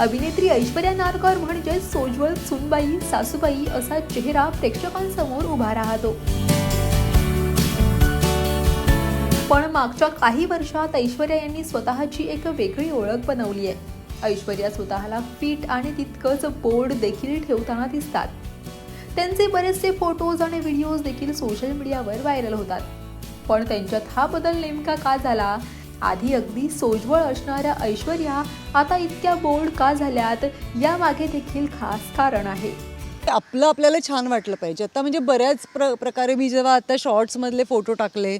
अभिनेत्री ऐश्वर्या नारकर म्हणजे सोज्वळ सुनबाई सासूबाई असा चेहरा प्रेक्षकांसमोर उभा राहतो. पण मागच्या काही वर्षात ऐश्वर्या यांनी स्वतःची एक वेगळी ओळख बनवली आहे. ऐश्वर्या स्वतःला फिट आणि तितकंच बोर्ड देखील ठेवताना दिसतात. त्यांचे बरेचसे फोटोज आणि व्हिडिओज देखील सोशल मीडियावर व्हायरल होतात. पण त्यांच्यात हा बदल नेमका का झाला? आधी अगदी सोज्वळ असणाऱ्या ऐश्वर्या आता इतक्या बोल्ड का झाल्यात यामागे देखील खास कारण आहे. आपलं आपल्याला छान वाटलं पाहिजे. आता म्हणजे बऱ्याच प्र प्रकारे मी जेव्हा आता शॉर्ट्समधले फोटो टाकले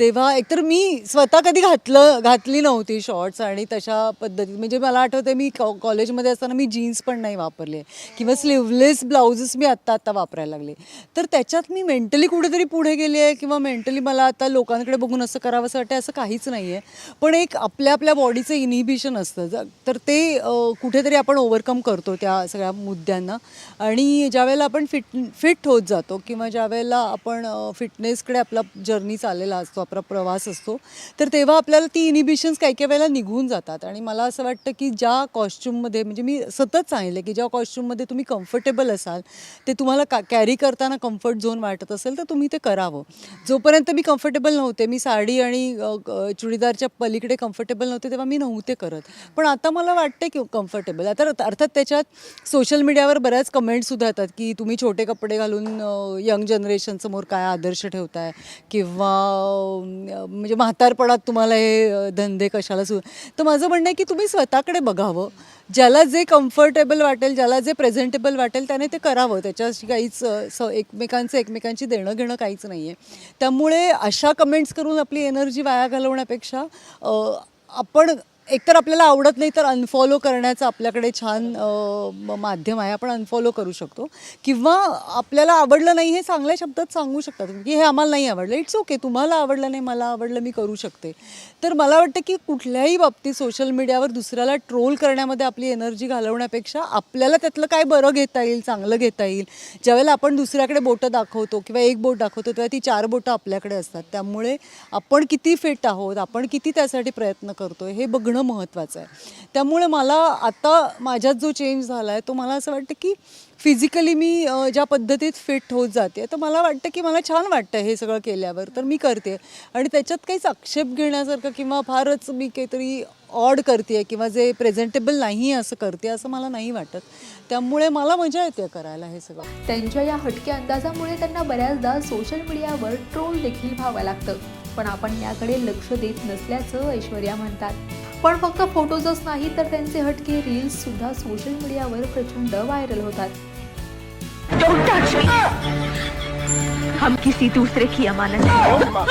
तेव्हा एकतर मी स्वतः कधी घातलं घातली नव्हती शॉर्ट्स आणि तशा पद्धतीत. म्हणजे मला आठवतं मी कॉ कॉलेजमध्ये असताना मी जीन्स पण नाही वापरले किंवा स्लीवलेस ब्लाउजेस मी आत्ता आत्ता वापरायला लागले. तर त्याच्यात मी मेंटली कुठेतरी पुढे गेली आहे किंवा मेंटली मला आता लोकांकडे बघून असं करावं असं वाटतं असं काहीच नाही आहे पण एक आपल्या आपल्या बॉडीचं इनहिबिशन असतं. तर ते कुठेतरी आपण ओव्हरकम करतो त्या सगळ्या मुद्द्यांना. आणि ज्यावेळेला आपण फिट फिट होत जातो किंवा ज्यावेळेला आपण फिटनेसकडे आपला जर्नी चाललेला असतो आपला प्रवास असतो तर तेव्हा आपल्याला ती इनिबिशन्स काही काही वेळेला निघून जातात. आणि मला असं वाटतं की ज्या कॉस्च्युममध्ये म्हणजे मी सतत सांगितलं की ज्या कॉस्च्युममध्ये तुम्ही कम्फर्टेबल असाल ते तुम्हाला का कॅरी करताना कम्फर्ट झोन वाटत असेल तर तुम्ही ते करावं. जोपर्यंत मी कम्फर्टेबल नव्हते मी साडी आणि चुडीदारच्या पलीकडे कम्फर्टेबल नव्हते तेव्हा मी नव्हते करत. पण आता मला वाटते की कम्फर्टेबल आता अर्थात त्याच्यात सोशल मीडियावर बऱ्याच कमेंटसुद्धा जातात की तुम्ही छोटे कपडे घालून यंग जनरेशनसमोर काय आदर्श ठेवताय? किंवा म्हणजे म्हातारपणात तुम्हाला हे धंदे कशाला सु तर माझं म्हणणं आहे की तुम्ही स्वतःकडे बघावं. ज्याला जे कम्फर्टेबल वाटेल ज्याला जे प्रेझेंटेबल वाटेल त्याने ते करावं. त्याच्याशी काहीच स एकमेकांचं एकमेकांची देणं घेणं काहीच नाही आहे त्यामुळे अशा कमेंट्स करून आपली एनर्जी वाया घालवण्यापेक्षा आपण एकतर आपल्याला आवडत नाही तर अनफॉलो करण्याचं आपल्याकडे छान माध्यम आहे. आपण अनफॉलो करू शकतो. किंवा आपल्याला आवडलं नाही हे चांगल्या शब्दात सांगू शकतात. की हे आम्हाला नाही आवडलं. इट्स ओके तुम्हाला आवडलं नाही मला आवडलं मी करू शकते. तर मला वाटतं की कुठल्याही बाबतीत सोशल मीडियावर दुसऱ्याला ट्रोल करण्यामध्ये आपली एनर्जी घालवण्यापेक्षा आपल्याला त्यातलं काय बरं घेता येईल चांगलं घेता येईल? ज्यावेळेला आपण दुसऱ्याकडे बोटं दाखवतो किंवा एक बोट दाखवतो तेव्हा ती चार बोटं आपल्याकडे असतात. त्यामुळे आपण किती फिट आहोत आपण किती त्यासाठी प्रयत्न करतो हे बघणं महत्त्वाचं आहे. त्यामुळे मला आता माझ्यात जो चेंज झाला आहे तो मला असं वाटतं की फिजिकली मी ज्या पद्धतीत फिट होत जाते तर मला वाटतं की मला छान वाटतं हे सगळं केल्यावर तर मी करते. आणि त्याच्यात काहीच आक्षेप घेण्यासारखं किंवा फारच मी काहीतरी ऑड करते किंवा जे प्रेझेंटेबल नाही आहे असं करते असं मला नाही वाटत. त्यामुळे मला मजा येते करायला हे सगळं. त्यांच्या या हटक्या अंदाजामुळे त्यांना बऱ्याचदा सोशल मीडियावर ट्रोल देखील व्हावं लागतं. पण आपण याकडे लक्ष देत नसल्याचं ऐश्वर्या म्हणतात. पण फक्त फोटोजच नाही तर त्यांचे हटके रील्स सुद्धा सोशल मीडियावर प्रचंड व्हायरल होतात! हम किसी दूसरे की अमानत हैं।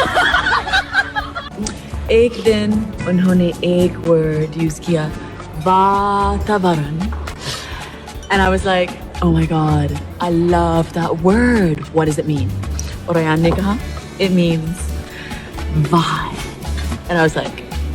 एक दिन उन्होंने एक वर्ड यूज किया वातावरण. And I was like oh my god I love that word. What does it mean? और अयान ने कहा it means vibe and I was like